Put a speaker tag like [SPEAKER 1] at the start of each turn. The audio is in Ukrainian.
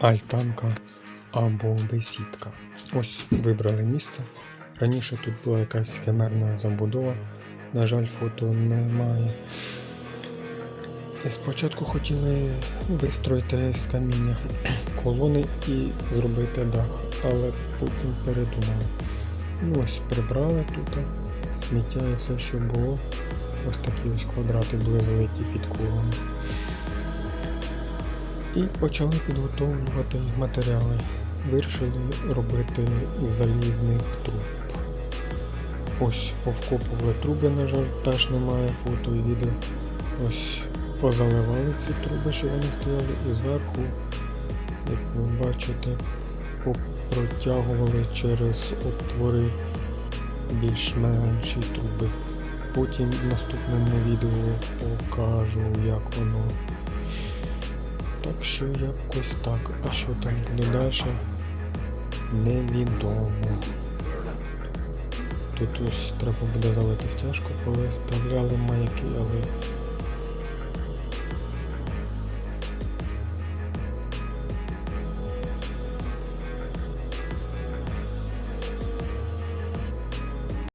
[SPEAKER 1] альтанка або бесідка. Ось вибрали місце. Раніше тут була якась химерна забудова. На жаль, фото немає. Спочатку хотіли вистроїти з каміння колони і зробити дах, але потім передумали. Ну ось прибрали тут сміття і все, що було. Ось такі ось квадрати були залиті під колони. І почали підготовлювати матеріали. Вирішили робити із залізних труб. Ось повкопували труби, на жаль, теж немає фото і відео. Ось позаливали ці труби, що вони стояли, і зверху, як ви бачите, протягували через отвори більш-менші труби. Потім в наступному відео покажу, як воно. Так що якось так. А що там буде далі? Невідомо. Тут ось треба буде залити стяжку, коли ставляли маяки, але